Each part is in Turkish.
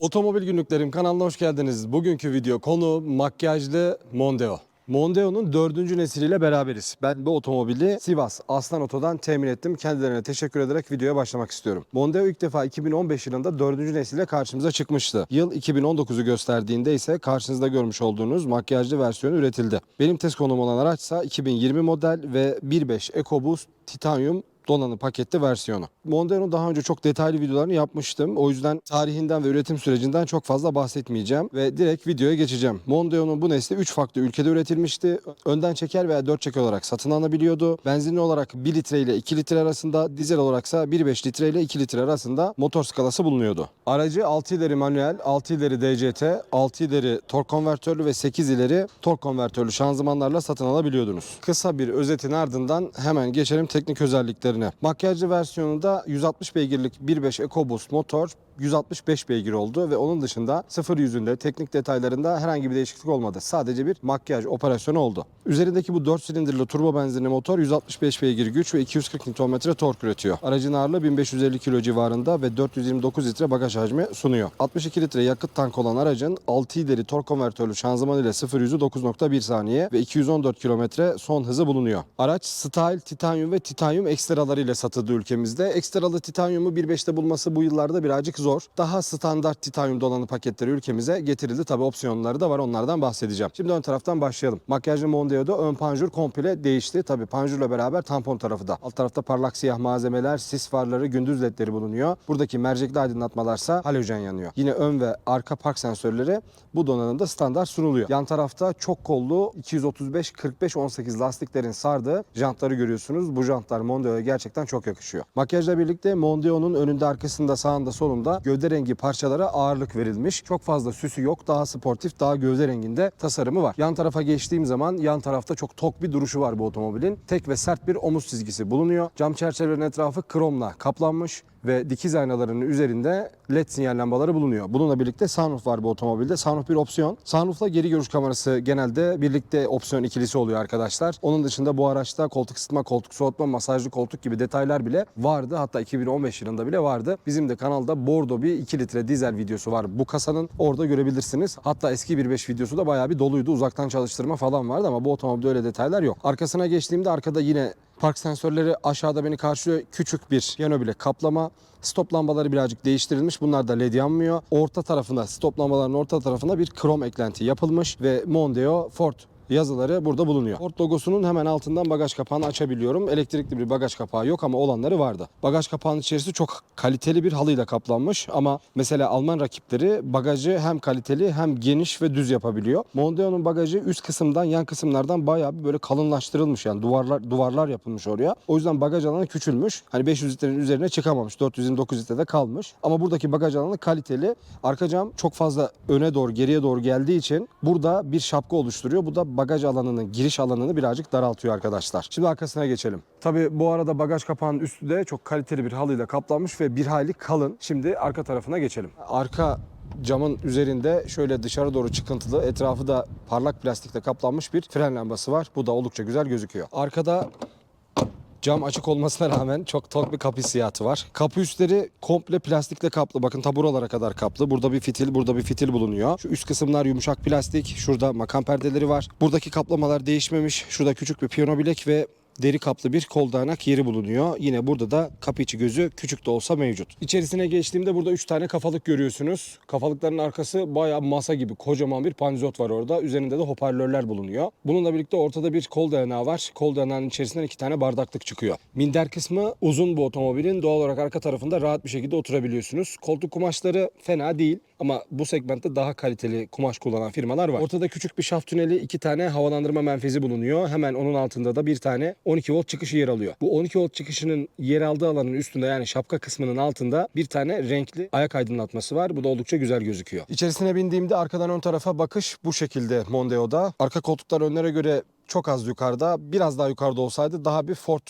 Otomobil Günlüklerim kanalına hoş geldiniz. Bugünkü video konu makyajlı Mondeo. Mondeo'nun dördüncü nesiliyle beraberiz. Ben bu otomobili Sivas Aslan Oto'dan temin ettim. Kendilerine teşekkür ederek videoya başlamak istiyorum. Mondeo ilk defa 2015 yılında dördüncü nesille karşımıza çıkmıştı. Yıl 2019'u gösterdiğinde ise karşınızda görmüş olduğunuz makyajlı versiyonu üretildi. Benim test konum olan araçsa 2020 model ve 1.5 EcoBoost Titanium donanım paketli versiyonu. Mondeo'nun daha önce çok detaylı videolarını yapmıştım. O yüzden tarihinden ve üretim sürecinden çok fazla bahsetmeyeceğim ve direkt videoya geçeceğim. Mondeo'nun bu nesli 3 farklı ülkede üretilmişti. Önden çeker veya 4 çeker olarak satın alınabiliyordu. Benzinli olarak 1 litre ile 2 litre arasında, dizel olaraksa 1.5 litre ile 2 litre arasında motor skalası bulunuyordu. Aracı 6 ileri manuel, 6 ileri DCT, 6 ileri tork konvertörlü ve 8 ileri tork konvertörlü şanzımanlarla satın alabiliyordunuz. Kısa bir özetin ardından hemen geçelim teknik özelliklerine. Makyajlı versiyonunda 160 beygirlik 1.5 EcoBoost motor 165 beygir oldu ve onun dışında sıfır yüzünde teknik detaylarında herhangi bir değişiklik olmadı. Sadece bir makyaj operasyonu oldu. Üzerindeki bu 4 silindirli turbo benzinli motor 165 beygir güç ve 240 Nm tork üretiyor. Aracın ağırlığı 1550 kilo civarında ve 429 litre bagaj hacmi sunuyor. 62 litre yakıt tank olan aracın 6 ileri tork konvertörlü şanzıman ile 0 yüzü 9.1 saniye ve 214 kilometre son hızı bulunuyor. Araç Style, Titanium ve Titanium ekstraları ile satıldı ülkemizde. Ekstralı Titanium'u 1.5'te bulması bu yıllarda birazcık zor. Daha standart Titanium donanım paketleri ülkemize getirildi. Tabi opsiyonları da var onlardan bahsedeceğim. Şimdi ön taraftan başlayalım. Makyajlı Mondeo'da ön panjur komple değişti. Tabi panjurla beraber tampon tarafı da. Alt tarafta parlak siyah malzemeler, sis farları, gündüz ledleri bulunuyor. Buradaki mercekli aydınlatmalarsa halojen yanıyor. Yine ön ve arka park sensörleri bu donanımda standart sunuluyor. Yan tarafta çok kollu 235 45 18 lastiklerin sardığı jantları görüyorsunuz. Bu jantlar Mondeo'ya gerçekten çok yakışıyor. Makyajla birlikte Mondeo'nun önünde, arkasında, sağında, solunda gövde rengi parçalara ağırlık verilmiş. Çok fazla süsü yok. Daha sportif, daha gövde renginde tasarımı var. Yan tarafa geçtiğim zaman yan tarafta çok tok bir duruşu var bu otomobilin. Tek ve sert bir omuz çizgisi bulunuyor. Cam çerçevelerin etrafı kromla kaplanmış ve dikiz aynalarının üzerinde led sinyal lambaları bulunuyor. Bununla birlikte sunroof var bu otomobilde. Sunroof bir opsiyon. Sunroof'la geri görüş kamerası genelde birlikte opsiyon ikilisi oluyor arkadaşlar. Onun dışında bu araçta koltuk ısıtma, koltuk soğutma, masajlı koltuk gibi detaylar bile vardı. Hatta 2015 yılında bile vardı. Bizim de kanalda Bordo bir 2 litre dizel videosu var. Bu kasanın orada görebilirsiniz. Hatta eski 1.5 videosu da bayağı bir doluydu. Uzaktan çalıştırma falan vardı ama bu otomobilde öyle detaylar yok. Arkasına geçtiğimde arkada yine Park sensörleri aşağıda beni karşılıyor. Küçük bir yanö bile kaplama. Stop lambaları birazcık değiştirilmiş. Bunlar da led yanmıyor. Orta tarafında stop lambaların orta tarafına bir krom eklenti yapılmış ve Mondeo Ford yazıları burada bulunuyor. Ford logosunun hemen altından bagaj kapağını açabiliyorum. Elektrikli bir bagaj kapağı yok ama olanları vardı. Bagaj kapağının içerisi çok kaliteli bir halıyla kaplanmış ama mesela Alman rakipleri bagajı hem kaliteli hem geniş ve düz yapabiliyor. Mondeo'nun bagajı üst kısımdan yan kısımlardan bayağı bir böyle kalınlaştırılmış yani duvarlar duvarlar yapılmış oraya. O yüzden bagaj alanı küçülmüş. Hani 500 litrenin üzerine çıkamamış. 429 litrede kalmış. Ama buradaki bagaj alanı kaliteli. Arka cam çok fazla öne doğru geriye doğru geldiği için burada bir şapka oluşturuyor. Bu da bagaj alanının giriş alanını birazcık daraltıyor arkadaşlar. Şimdi arkasına geçelim. Tabi bu arada bagaj kapağının üstü de çok kaliteli bir halıyla kaplanmış ve bir hayli kalın. Şimdi arka tarafına geçelim. Arka camın üzerinde şöyle dışarı doğru çıkıntılı etrafı da parlak plastikle kaplanmış bir fren lambası var. Bu da oldukça güzel gözüküyor. Arkada Cam açık olmasına rağmen çok tok bir kapı hissiyatı var. Kapı üstleri komple plastikle kaplı. Bakın ta buralara kadar kaplı. Burada bir fitil, burada bir fitil bulunuyor. Şu üst kısımlar yumuşak plastik. Şurada makam perdeleri var. Buradaki kaplamalar değişmemiş. Şurada küçük bir piyano bilek ve deri kaplı bir kol dayanak yeri bulunuyor. Yine burada da kapı içi gözü küçük de olsa mevcut. İçerisine geçtiğimde burada 3 tane kafalık görüyorsunuz. Kafalıkların arkası bayağı masa gibi kocaman bir panzot var orada. Üzerinde de hoparlörler bulunuyor. Bununla birlikte ortada bir kol dayanağı var. Kol dayanağının içerisinden iki tane bardaklık çıkıyor. Minder kısmı uzun bu otomobilin. Doğal olarak arka tarafında rahat bir şekilde oturabiliyorsunuz. Koltuk kumaşları fena değil. Ama bu segmentte daha kaliteli kumaş kullanan firmalar var. Ortada küçük bir şaft tüneli, iki tane havalandırma menfezi bulunuyor. Hemen onun altında da bir tane 12 volt çıkışı yer alıyor. Bu 12 volt çıkışının yer aldığı alanın üstünde yani şapka kısmının altında bir tane renkli ayak aydınlatması var. Bu da oldukça güzel gözüküyor. İçerisine bindiğimde arkadan ön tarafa bakış bu şekilde Mondeo'da. Arka koltuklar önlere göre çok az yukarıda. Biraz daha yukarıda olsaydı daha bir Ford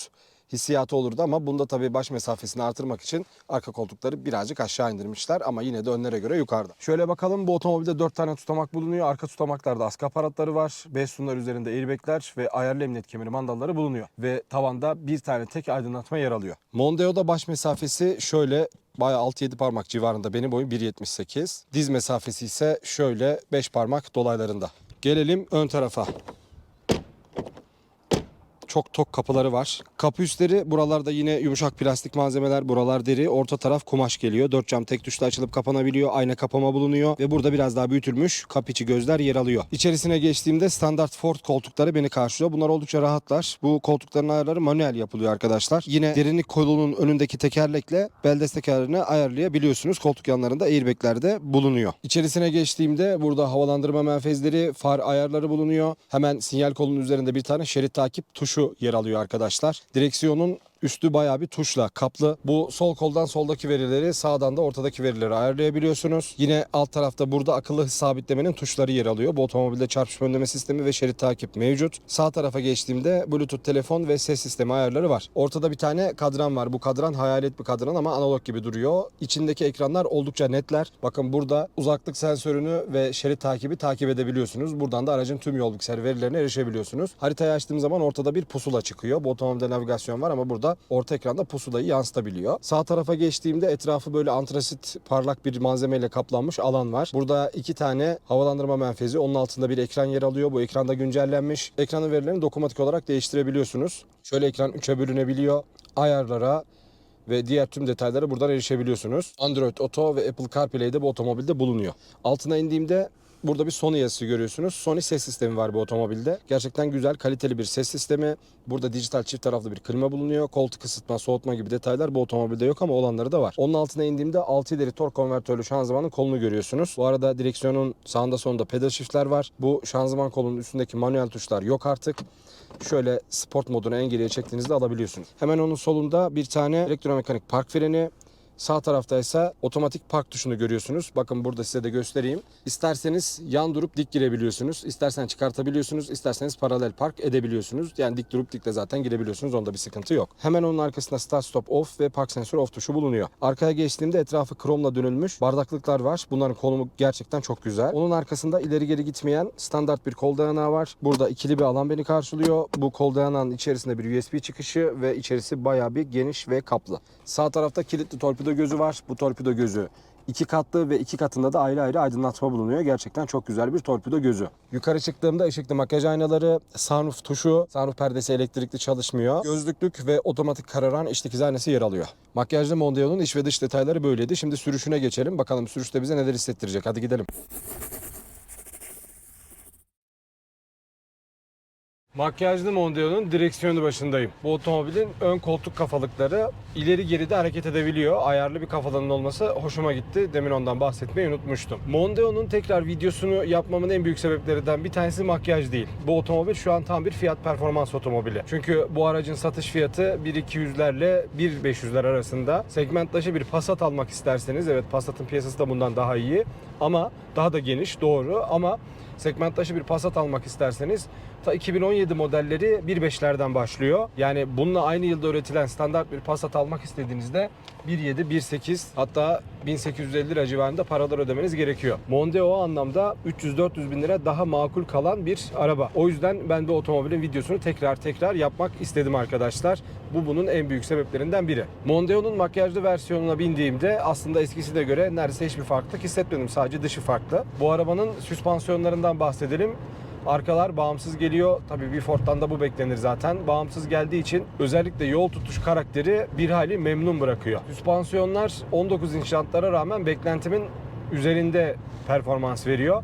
hissiyatı olurdu ama bunda tabii baş mesafesini artırmak için arka koltukları birazcık aşağı indirmişler ama yine de önlere göre yukarıda. Şöyle bakalım bu otomobilde 4 tane tutamak bulunuyor. Arka tutamaklarda askı aparatları var. 5 sunlar üzerinde airbagler ve ayarlı emniyet kemeri mandalları bulunuyor. Ve tavanda bir tane tek aydınlatma yer alıyor. Mondeo'da baş mesafesi şöyle bayağı 6-7 parmak civarında. Benim boyum 1.78. Diz mesafesi ise şöyle 5 parmak dolaylarında. Gelelim ön tarafa çok tok kapıları var. Kapı üstleri buralarda yine yumuşak plastik malzemeler, buralar deri, orta taraf kumaş geliyor. Dört cam tek tuşla açılıp kapanabiliyor. Ayna kapama bulunuyor ve burada biraz daha büyütülmüş kapı içi gözler yer alıyor. İçerisine geçtiğimde standart Ford koltukları beni karşılıyor. Bunlar oldukça rahatlar. Bu koltukların ayarları manuel yapılıyor arkadaşlar. Yine derinlik kolunun önündeki tekerlekle bel desteklerini ayarlayabiliyorsunuz. Koltuk yanlarında airbagler de bulunuyor. İçerisine geçtiğimde burada havalandırma menfezleri, far ayarları bulunuyor. Hemen sinyal kolunun üzerinde bir tane şerit takip tuşu yer alıyor arkadaşlar. Direksiyonun Üstü bayağı bir tuşla kaplı. Bu sol koldan soldaki verileri sağdan da ortadaki verileri ayarlayabiliyorsunuz. Yine alt tarafta burada akıllı hız sabitlemenin tuşları yer alıyor. Bu otomobilde çarpışma önleme sistemi ve şerit takip mevcut. Sağ tarafa geçtiğimde Bluetooth telefon ve ses sistemi ayarları var. Ortada bir tane kadran var. Bu kadran hayalet bir kadran ama analog gibi duruyor. İçindeki ekranlar oldukça netler. Bakın burada uzaklık sensörünü ve şerit takibi takip edebiliyorsunuz. Buradan da aracın tüm yol bilgisayar verilerine erişebiliyorsunuz. Haritayı açtığım zaman ortada bir pusula çıkıyor. Bu otomobilde navigasyon var ama burada orta ekranda pusulayı yansıtabiliyor. Sağ tarafa geçtiğimde etrafı böyle antrasit parlak bir malzemeyle kaplanmış alan var. Burada iki tane havalandırma menfezi. Onun altında bir ekran yer alıyor. Bu ekranda güncellenmiş. Ekranın verilerini dokunmatik olarak değiştirebiliyorsunuz. Şöyle ekran 3'e bölünebiliyor. Ayarlara ve diğer tüm detaylara buradan erişebiliyorsunuz. Android Auto ve Apple CarPlay'de bu otomobilde bulunuyor. Altına indiğimde Burada bir Sony yazısı görüyorsunuz. Sony ses sistemi var bu otomobilde. Gerçekten güzel, kaliteli bir ses sistemi. Burada dijital çift taraflı bir klima bulunuyor. Koltuk ısıtma, soğutma gibi detaylar bu otomobilde yok ama olanları da var. Onun altına indiğimde 6 ileri tork konvertörlü şanzımanın kolunu görüyorsunuz. Bu arada direksiyonun sağında solunda pedal shiftler var. Bu şanzıman kolunun üstündeki manuel tuşlar yok artık. Şöyle sport modunu en geriye çektiğinizde alabiliyorsunuz. Hemen onun solunda bir tane elektromekanik park freni, Sağ tarafta ise otomatik park tuşunu görüyorsunuz. Bakın burada size de göstereyim. İsterseniz yan durup dik girebiliyorsunuz. İstersen çıkartabiliyorsunuz. İsterseniz paralel park edebiliyorsunuz. Yani dik durup dik de zaten girebiliyorsunuz. Onda bir sıkıntı yok. Hemen onun arkasında start stop off ve park sensör off tuşu bulunuyor. Arkaya geçtiğimde etrafı kromla dönülmüş bardaklıklar var. Bunların konumu gerçekten çok güzel. Onun arkasında ileri geri gitmeyen standart bir kol dayanağı var. Burada ikili bir alan beni karşılıyor. Bu kol dayanağının içerisinde bir USB çıkışı ve içerisi bayağı bir geniş ve kaplı. Sağ tarafta kilitli torpido gözü var. Bu torpido gözü iki katlı ve iki katında da ayrı ayrı aydınlatma bulunuyor. Gerçekten çok güzel bir torpido gözü. Yukarı çıktığımda ışıklı makyaj aynaları, sunroof tuşu, sunroof perdesi elektrikli çalışmıyor. Gözlüklük ve otomatik kararan iç dikiz aynası yer alıyor. Makyajlı Mondeo'nun iç ve dış detayları böyleydi. Şimdi sürüşüne geçelim. Bakalım sürüşte bize neler hissettirecek. Hadi gidelim. Makyajlı Mondeo'nun direksiyonu başındayım. Bu otomobilin ön koltuk kafalıkları ileri geri de hareket edebiliyor. Ayarlı bir kafalanın olması hoşuma gitti. Demin ondan bahsetmeyi unutmuştum. Mondeo'nun tekrar videosunu yapmamın en büyük sebeplerinden bir tanesi makyaj değil. Bu otomobil şu an tam bir fiyat performans otomobili. Çünkü bu aracın satış fiyatı 1.200'lerle 1.500'ler arasında. Segmentlaşı bir Passat almak isterseniz evet Passat'ın piyasası da bundan daha iyi ama daha da geniş doğru ama segmentlaşı bir Passat almak isterseniz ta 2017 modelleri 1.5'lerden başlıyor. Yani bununla aynı yılda üretilen standart bir Passat almak istediğinizde 1.7, 1.8 hatta 1850 lira civarında paralar ödemeniz gerekiyor. Mondeo o anlamda 300-400 bin lira daha makul kalan bir araba. O yüzden ben bu otomobilin videosunu tekrar tekrar yapmak istedim arkadaşlar. Bu bunun en büyük sebeplerinden biri. Mondeo'nun makyajlı versiyonuna bindiğimde aslında eskisine göre neredeyse hiçbir farklılık hissetmedim. Sadece dışı farklı. Bu arabanın süspansiyonlarından bahsedelim. Arkalar bağımsız geliyor. Tabii bir Ford'dan da bu beklenir zaten. Bağımsız geldiği için özellikle yol tutuş karakteri bir hali memnun bırakıyor. Süspansiyonlar 19 inç jantlara rağmen beklentimin üzerinde performans veriyor.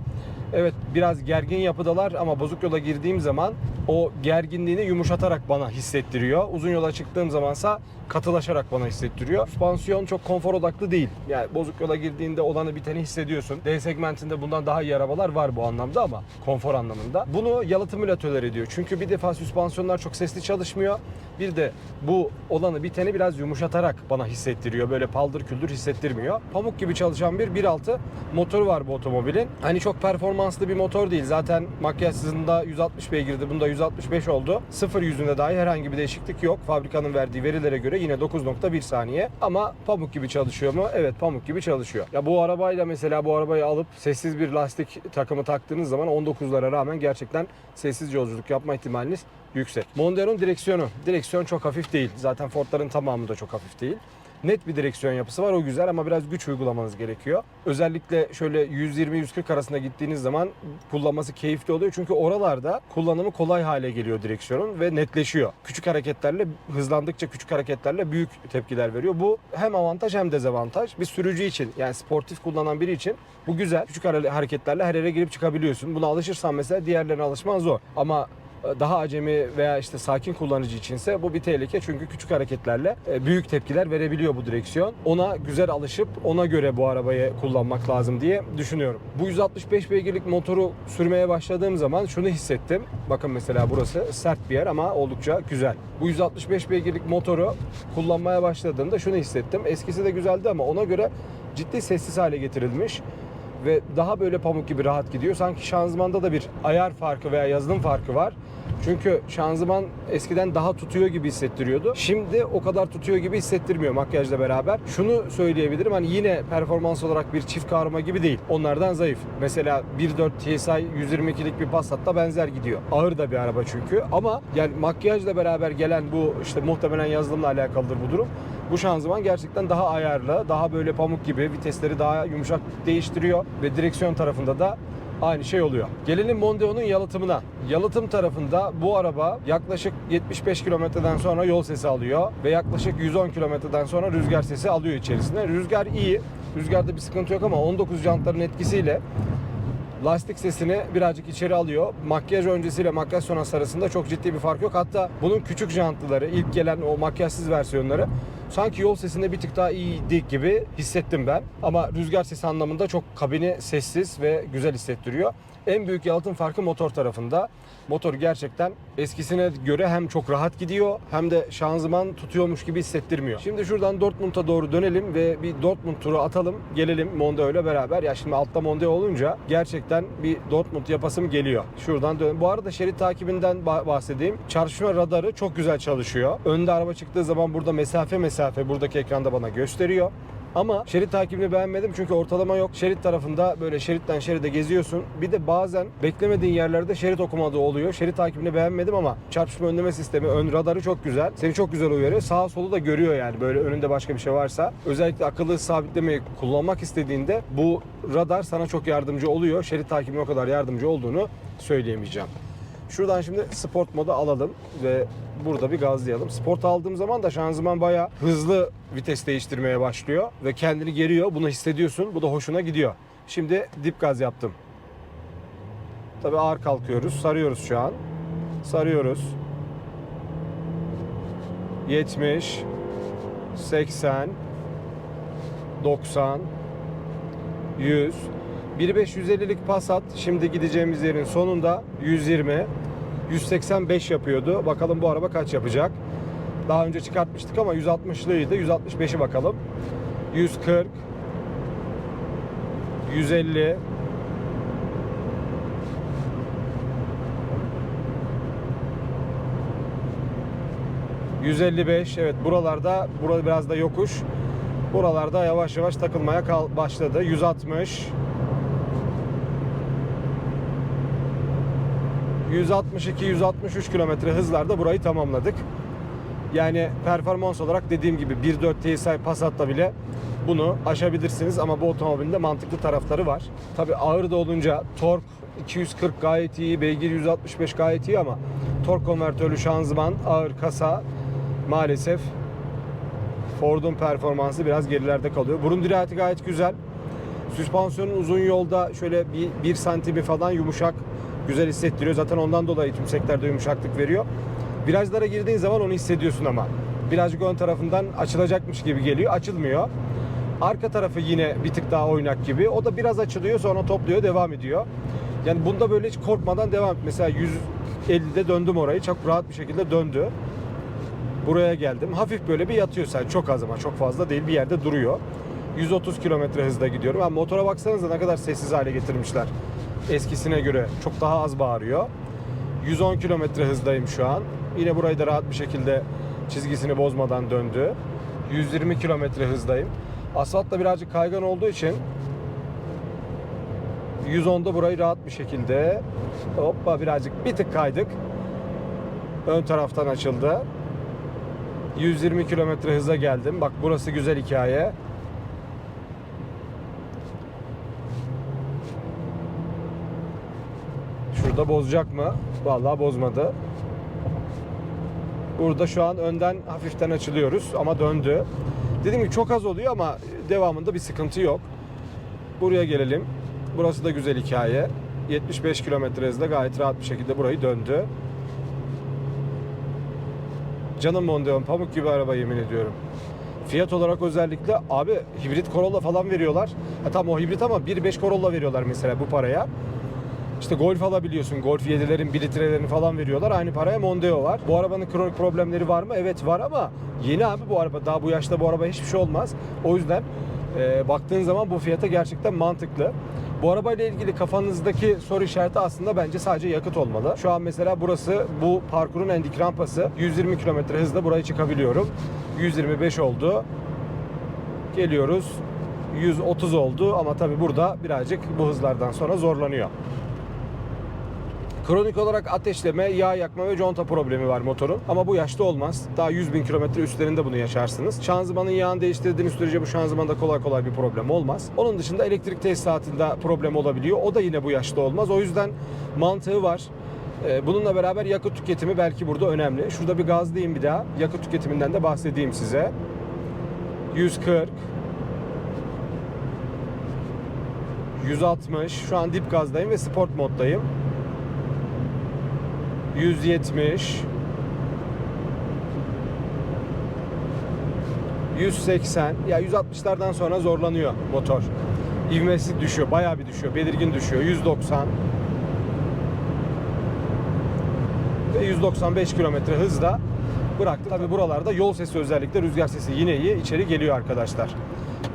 Evet biraz gergin yapıdalar ama bozuk yola girdiğim zaman o gerginliğini yumuşatarak bana hissettiriyor. Uzun yola çıktığım zamansa katılaşarak bana hissettiriyor. Süspansiyon çok konfor odaklı değil. Yani bozuk yola girdiğinde olanı biteni hissediyorsun. D segmentinde bundan daha iyi arabalar var bu anlamda ama konfor anlamında. Bunu yalıtım tolere ediyor. Çünkü bir defa süspansiyonlar çok sesli çalışmıyor. Bir de bu olanı biteni biraz yumuşatarak bana hissettiriyor. Böyle paldır küldür hissettirmiyor. Pamuk gibi çalışan bir 1.6 motoru var bu otomobilin. Hani çok performanslı bir motor değil. Zaten makyajsızında 160 beygirdi. Bunda 165 oldu. Sıfır yüzünde dahi herhangi bir değişiklik yok. Fabrikanın verdiği verilere göre yine 9.1 saniye. Ama pamuk gibi çalışıyor mu? Evet pamuk gibi çalışıyor. Ya bu arabayla mesela bu arabayı alıp sessiz bir lastik takımı taktığınız zaman 19'lara rağmen gerçekten sessiz yolculuk yapma ihtimaliniz yüksek. Mondeo'nun direksiyonu. Direksiyon çok hafif değil. Zaten Ford'ların tamamı da çok hafif değil. Net bir direksiyon yapısı var. O güzel ama biraz güç uygulamanız gerekiyor. Özellikle şöyle 120-140 arasında gittiğiniz zaman kullanması keyifli oluyor. Çünkü oralarda kullanımı kolay hale geliyor direksiyonun ve netleşiyor. Küçük hareketlerle hızlandıkça küçük hareketlerle büyük tepkiler veriyor. Bu hem avantaj hem dezavantaj. Bir sürücü için yani sportif kullanan biri için bu güzel. Küçük hare- hareketlerle her yere girip çıkabiliyorsun. Buna alışırsan mesela diğerlerine alışman zor. Ama daha acemi veya işte sakin kullanıcı içinse bu bir tehlike çünkü küçük hareketlerle e, büyük tepkiler verebiliyor bu direksiyon. Ona güzel alışıp ona göre bu arabayı kullanmak lazım diye düşünüyorum. Bu 165 beygirlik motoru sürmeye başladığım zaman şunu hissettim. Bakın mesela burası sert bir yer ama oldukça güzel. Bu 165 beygirlik motoru kullanmaya başladığımda şunu hissettim. Eskisi de güzeldi ama ona göre ciddi sessiz hale getirilmiş ve daha böyle pamuk gibi rahat gidiyor. Sanki şanzımanda da bir ayar farkı veya yazılım farkı var. Çünkü şanzıman eskiden daha tutuyor gibi hissettiriyordu. Şimdi o kadar tutuyor gibi hissettirmiyor makyajla beraber. Şunu söyleyebilirim hani yine performans olarak bir çift kavrama gibi değil. Onlardan zayıf. Mesela 1.4 TSI 122'lik bir Passat'ta benzer gidiyor. Ağır da bir araba çünkü ama yani makyajla beraber gelen bu işte muhtemelen yazılımla alakalıdır bu durum. Bu şanzıman gerçekten daha ayarlı, daha böyle pamuk gibi vitesleri daha yumuşak değiştiriyor ve direksiyon tarafında da aynı şey oluyor. Gelelim Mondeo'nun yalıtımına. Yalıtım tarafında bu araba yaklaşık 75 kilometreden sonra yol sesi alıyor ve yaklaşık 110 kilometreden sonra rüzgar sesi alıyor içerisine. Rüzgar iyi. Rüzgarda bir sıkıntı yok ama 19 jantların etkisiyle lastik sesini birazcık içeri alıyor. Makyaj öncesiyle makyaj sonrası arasında çok ciddi bir fark yok. Hatta bunun küçük jantlıları, ilk gelen o makyajsız versiyonları sanki yol sesinde bir tık daha iyiydi gibi hissettim ben. Ama rüzgar sesi anlamında çok kabini sessiz ve güzel hissettiriyor. En büyük yalıtım farkı motor tarafında. Motor gerçekten eskisine göre hem çok rahat gidiyor hem de şanzıman tutuyormuş gibi hissettirmiyor. Şimdi şuradan Dortmund'a doğru dönelim ve bir Dortmund turu atalım. Gelelim Mondeo ile beraber. Ya şimdi altta Mondeo olunca gerçekten bir Dortmund yapasım geliyor. Şuradan dön. Bu arada şerit takibinden bah- bahsedeyim. Çarpışma radarı çok güzel çalışıyor. Önde araba çıktığı zaman burada mesafe mesafe buradaki ekranda bana gösteriyor. Ama şerit takibini beğenmedim çünkü ortalama yok. Şerit tarafında böyle şeritten şeride geziyorsun. Bir de bazen beklemediğin yerlerde şerit okumadığı oluyor. Şerit takibini beğenmedim ama çarpışma önleme sistemi, ön radarı çok güzel. Seni çok güzel uyarıyor. Sağa solu da görüyor yani böyle önünde başka bir şey varsa. Özellikle akıllı sabitlemeyi kullanmak istediğinde bu radar sana çok yardımcı oluyor. Şerit takibine o kadar yardımcı olduğunu söyleyemeyeceğim. Şuradan şimdi sport modu alalım ve burada bir gazlayalım. Sport aldığım zaman da şanzıman bayağı hızlı vites değiştirmeye başlıyor ve kendini geriyor. Bunu hissediyorsun. Bu da hoşuna gidiyor. Şimdi dip gaz yaptım. Tabii ağır kalkıyoruz. Sarıyoruz şu an. Sarıyoruz. 70 80 90 100 1550'lik Passat şimdi gideceğimiz yerin sonunda 120 185 yapıyordu. Bakalım bu araba kaç yapacak. Daha önce çıkartmıştık ama 160'lıydı. 165'i bakalım. 140 150 155 evet buralarda burada biraz da yokuş. Buralarda yavaş yavaş takılmaya başladı. 160 162-163 kilometre hızlarda burayı tamamladık. Yani performans olarak dediğim gibi 1.4 TSI Passat'ta bile bunu aşabilirsiniz ama bu otomobilin de mantıklı tarafları var. Tabi ağır da olunca tork 240 gayet iyi, beygir 165 gayet iyi ama tork konvertörlü şanzıman, ağır kasa maalesef Ford'un performansı biraz gerilerde kalıyor. Burun dirayeti gayet güzel. Süspansiyonun uzun yolda şöyle bir, bir santimi falan yumuşak güzel hissettiriyor. Zaten ondan dolayı tümseklerde yumuşaklık veriyor. Virajlara girdiğin zaman onu hissediyorsun ama. Birazcık ön tarafından açılacakmış gibi geliyor. Açılmıyor. Arka tarafı yine bir tık daha oynak gibi. O da biraz açılıyor sonra topluyor devam ediyor. Yani bunda böyle hiç korkmadan devam et. Mesela 150'de döndüm orayı. Çok rahat bir şekilde döndü. Buraya geldim. Hafif böyle bir yatıyor sen. Çok az ama çok fazla değil. Bir yerde duruyor. 130 kilometre hızda gidiyorum. Yani motora baksanıza ne kadar sessiz hale getirmişler. Eskisine göre çok daha az bağırıyor. 110 kilometre hızdayım şu an. Yine burayı da rahat bir şekilde çizgisini bozmadan döndü. 120 kilometre hızdayım. Asfalt da birazcık kaygan olduğu için 110'da burayı rahat bir şekilde hoppa birazcık bir tık kaydık. Ön taraftan açıldı. 120 kilometre hıza geldim. Bak burası güzel hikaye. Şurada bozacak mı? Vallahi bozmadı. Burada şu an önden hafiften açılıyoruz ama döndü. Dediğim gibi çok az oluyor ama devamında bir sıkıntı yok. Buraya gelelim. Burası da güzel hikaye. 75 kilometre hızla gayet rahat bir şekilde burayı döndü. Canım Mondeon pamuk gibi araba yemin ediyorum. Fiyat olarak özellikle abi hibrit Corolla falan veriyorlar. Ha tamam o hibrit ama 1.5 Corolla veriyorlar mesela bu paraya. İşte Golf alabiliyorsun. Golf 7'lerin 1 litrelerini falan veriyorlar. Aynı paraya Mondeo var. Bu arabanın kronik problemleri var mı? Evet var ama yeni abi bu araba. Daha bu yaşta bu araba hiçbir şey olmaz. O yüzden e, baktığın zaman bu fiyata gerçekten mantıklı. Bu arabayla ilgili kafanızdaki soru işareti aslında bence sadece yakıt olmalı. Şu an mesela burası bu parkurun en rampası. 120 km hızla buraya çıkabiliyorum. 125 oldu. Geliyoruz. 130 oldu ama tabi burada birazcık bu hızlardan sonra zorlanıyor. Kronik olarak ateşleme, yağ yakma ve conta problemi var motorun. Ama bu yaşta olmaz. Daha 100 bin kilometre üstlerinde bunu yaşarsınız. Şanzımanın yağını değiştirdiğiniz sürece bu şanzımanda kolay kolay bir problem olmaz. Onun dışında elektrik tesisatında problem olabiliyor. O da yine bu yaşta olmaz. O yüzden mantığı var. Ee, Bununla beraber yakıt tüketimi belki burada önemli. Şurada bir gazlayayım bir daha. Yakıt tüketiminden de bahsedeyim size. 140 160 şu an dip gazdayım ve sport moddayım. 170 180 ya 160'lardan sonra zorlanıyor motor. İvmesi düşüyor, bayağı bir düşüyor, belirgin düşüyor. 190 ve 195 kilometre hızla bıraktı. Tabi buralarda yol sesi özellikle rüzgar sesi yine iyi içeri geliyor arkadaşlar.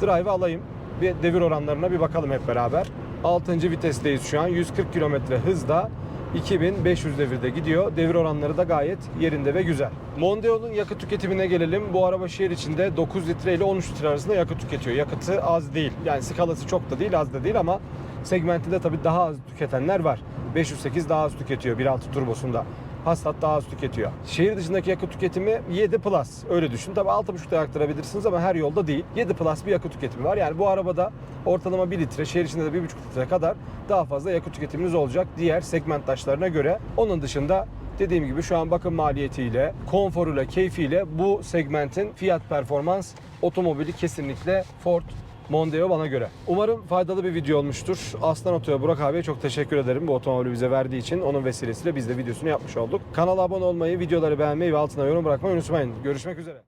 Drive'ı alayım. Bir devir oranlarına bir bakalım hep beraber. 6. vitesteyiz şu an. 140 kilometre hızda 2500 devirde gidiyor. Devir oranları da gayet yerinde ve güzel. Mondeo'nun yakıt tüketimine gelelim. Bu araba şehir içinde 9 litre ile 13 litre arasında yakıt tüketiyor. Yakıtı az değil. Yani skalası çok da değil, az da değil ama segmentinde tabii daha az tüketenler var. 508 daha az tüketiyor 1.6 turbosunda. Passat daha az tüketiyor. Şehir dışındaki yakıt tüketimi 7 plus. Öyle düşün. Tabii 6.5'da aktarabilirsiniz ama her yolda değil. 7 plus bir yakıt tüketimi var. Yani bu arabada ortalama 1 litre, şehir içinde de 1.5 litre kadar daha fazla yakıt tüketiminiz olacak diğer segmenttaşlarına göre. Onun dışında dediğim gibi şu an bakım maliyetiyle, konforuyla, keyfiyle bu segmentin fiyat performans otomobili kesinlikle Ford Mondeo bana göre. Umarım faydalı bir video olmuştur. Aslan Oto'ya Burak abiye çok teşekkür ederim bu otomobili bize verdiği için. Onun vesilesiyle biz de videosunu yapmış olduk. Kanala abone olmayı, videoları beğenmeyi ve altına yorum bırakmayı unutmayın. Görüşmek üzere.